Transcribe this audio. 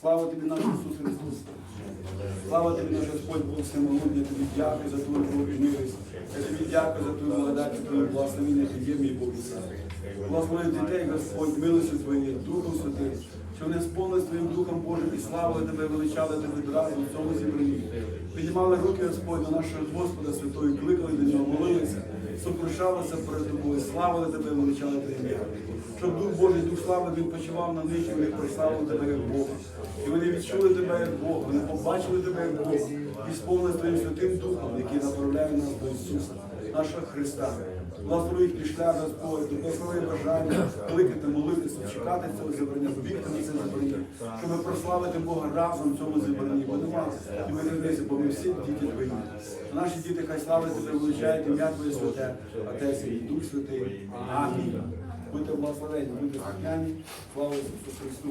Слава тобі, наш Ісус Христос. Слава тобі, наш Господь Бог всемогутній, я тобі дякую за твою Божу. Я тобі дякую за твою благодать, за твою благословення, яке є мій Бог і слава. Благослови дітей, Господь, милостю твоєю, Духом Святим, що вони сповнились твоїм Духом Божим і славили тебе, величали тебе відразу в цьому зібранні. Піднімали руки, Господь, на нашого Господа Святого, кликали до сокрушалися перед тобою, славили тебе, величали Твоє ім'я. Щоб Дух Божий, Дух слави відпочивав на них, і вони прославили тебе як Бога. І вони відчули тебе як Бога, вони побачили тебе як Бога і сповнили твоїм святим Духом, направляє нас до Ісуса, нашого Христа. Благослови їхній шлях, Господь, благослови бажання кликати, молитися, чекати цього зібрання, бігти на це зібрання, щоб прославити Бога разом в цьому зібранні. Бо нема і ми не вместе, бо ми всі діти твої. Наші діти хай славить тебе, величають ім'я Твоє святе, Отець і Дух Святий. Амінь. Будьте благословені, будьте слухняні. Слава Ісусу Христу.